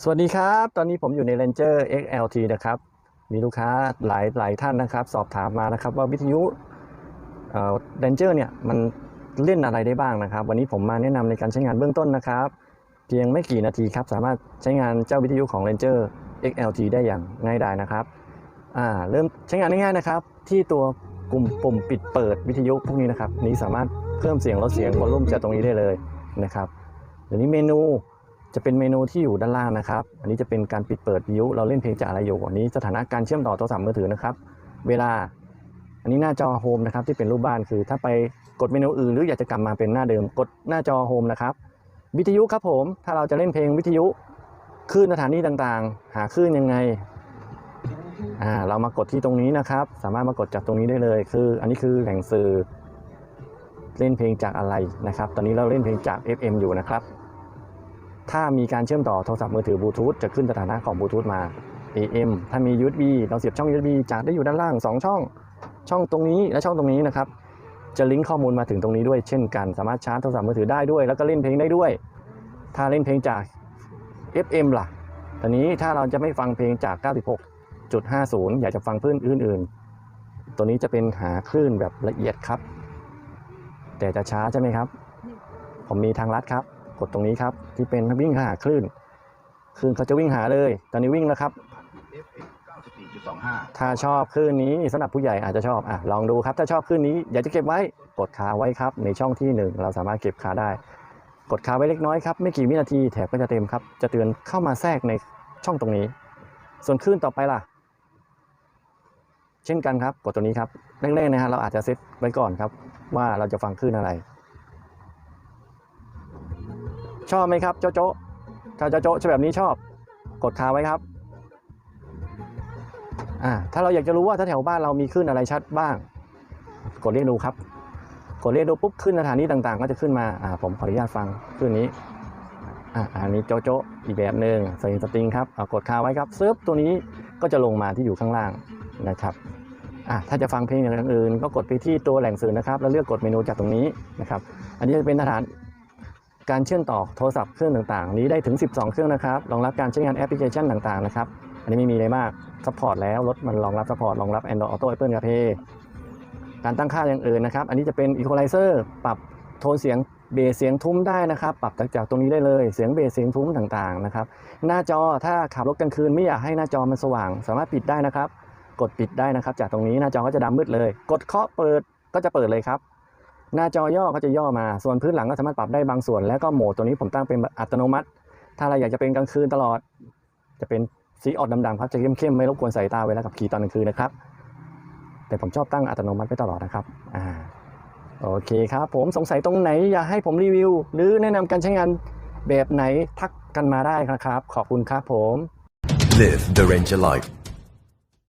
สวัสดีครับ ตอนนี้ผมอยู่ใน Ranger XLT นะครับ มีลูกค้าหลายหลายท่านนะครับ สอบถามมานะครับว่าวิทยุเอ่อ Ranger เนี่ยมันเล่นอะไรได้บ้างนะครับ วันนี้ผมมาแนะนำในการใช้งานเบื้องต้นนะครับ เพียงไม่กี่นาทีครับ สามารถใช้งานเจ้าวิทยุของ Ranger XLT ได้อย่างง่ายดายนะครับอ่าเริ่มใช้งานง่ายๆนะครับ ที่ตัวกลุ่มปุ่มปิดเปิดวิทยุพวกนี้นะครับ นี้สามารถเพิ่มเสียงลดเสียงวอลลุ่มจากตรงนี้ได้เลยนะครับเดี๋ยวนี้เมนู จะเป็นเมนูที่อยู่ด้านล่างนะครับ อันนี้จะเป็นการปิดเปิดวิวเราเล่นเพลงจากอะไรอยู่อันนี้สถานะการเชื่อมต่อโทรศัพท์มือถือนะครับ เวลา อันนี้หน้าจอโฮมนะครับที่เป็นรูปบ้านคือ ถ้าไปกดเมนูอื่นหรืออยากจะกลับมาเป็นหน้าเดิมกดหน้าจอโฮมนะครับ วิทยุครับผม ถ้าเราจะเล่นเพลงวิทยุคลื่นสถานีต่างๆ หาคลื่นยังไงอ่าเรามากดที่ตรงนี้นะครับ สามารถมากดจากตรงนี้ได้เลย คือ อันนี้คือแหล่งสื่อเล่นเพลงจากอะไรนะครับ ตอนนี้เราเล่นเพลงจาก FM อยู่นะครับ ถ้ามีการเชื่อมต่อโทรศัพท์มือถือบลูทูธจะขึ้นสถานะของบลูทูธมา AM ถ้ามี USB เราเสียบช่อง USB จากได้อยู่ด้านล่าง 2 ช่อง ช่องตรงนี้และช่องตรงนี้นะครับ จะลิงก์ข้อมูลมาถึงตรงนี้ด้วยเช่นกัน สามารถชาร์จโทรศัพท์มือถือได้ด้วย แล้วก็เล่นเพลงได้ด้วย ถ้าเล่นเพลงจาก FM ล่ะตอนนี้ถ้าเราจะไม่ฟังเพลงจาก 96.50 อยากจะฟังคลื่นอื่น ๆ ตัวนี้จะเป็นหาคลื่นแบบละเอียดครับ แต่จะช้าใช่ไหมครับ ผมมีทางลัดครับ ดตรงนี้ครับที่เป็นวิ่งหาคลื่นคลื่นเขาจะวิ่งหาเลย ตอนนี้วิ่งแล้วครับ FM 94.25ถ้าชอบคลื่นนี้สำหรับผู้ใหญ่อาจจะชอบอะลองดูครับ ถ้าชอบคลื่นนี้อยากจะเก็บไว้กดขาไว้ครับ ในช่องที่หนึ่งเราสามารถเก็บขาได้ กดขาไว้เล็กน้อยครับไม่กี่วินาทีแถบก็จะเต็มครับ จะเตือนเข้ามาแทรกในช่องตรงนี้ ส่วนคลื่นต่อไปล่ะ เช่นกันครับกดตัวนี้ครับแรกๆนะฮะเราอาจจะเซตไว้ก่อนครับ ว่าเราจะฟังคลื่นอะไร ชอบไหมครับโจโจถ้าโจโจะแบบนี้ชอบ กดขาไว้ครับอ่าถ้าเราอยากจะรู้ว่าถ้าแถวบ้านเรามีคลื่นอะไรชัดบ้าง กดเรียกดูครับ กดเรียกดูปุ๊บขึ้นสถานีต่างๆ ก็จะขึ้นมาอ่าผมขออนุญาตฟังคลื่นนี้อ่าอันนี้โจโจอีกแบบหนึ่งใส่สตริงครับเอากดค้าไว้ครับเซิร์ฟตัวนี้ก็จะลงมาที่อยู่ข้างล่างนะครับอ่าถ้าจะฟังเพลงอย่างอื่น ก็กดไปที่ตัวแหล่งสื่อนะครับ แล้วเลือกกดเมนูจากตรงนี้นะครับ อันนี้จะเป็นสถาน การเชื่อมต่อโทรศัพท์เครื่องต่างๆ นี้ได้ถึง 12 เครื่องนะครับ รองรับการใช้งานแอปพลิเคชันต่างๆ นะครับ อันนี้ไม่มีอะไรมากซัพพอร์ตแล้ว รถมันรองรับซัพพอร์ต รองรับ Android Auto Apple CarPlay การตั้งค่าอย่างอื่นนะครับ อันนี้จะเป็น Equalizer ปรับโทนเสียงเบสเสียงทุ้มได้นะครับ ปรับจากตรงนี้ได้เลย เสียงเบสเสียงทุ้มต่างๆ นะครับ หน้าจอถ้าขับรถกลางคืนไม่อยากให้หน้าจอมันสว่าง สามารถปิดได้นะครับ กดปิดได้นะครับ จากตรงนี้หน้าจอก็จะดำมืดเลย กดเคาะเปิดก็จะเปิดเลยครับ หน้าจอย่อก็จะย่อมา ส่วนพื้นหลังก็สามารถปรับได้บางส่วน แล้วก็โหมดตัวนี้ผมตั้งเป็นอัตโนมัติ ถ้าเราอยากจะเป็นกลางคืนตลอด จะเป็นสีออกดำๆครับ จะเข้มๆ ไม่รบกวนสายตาเวลาขับขี่ตอนกลางคืนนะครับ แต่ผมชอบตั้งอัตโนมัติไว้ตลอดนะครับ อ่า โอเคครับ ผมสงสัยตรงไหนอยากให้ผมรีวิว หรือแนะนำการใช้งานแบบไหนทักกันมาได้นะครับ ขอบคุณครับผม Live the Ranger life.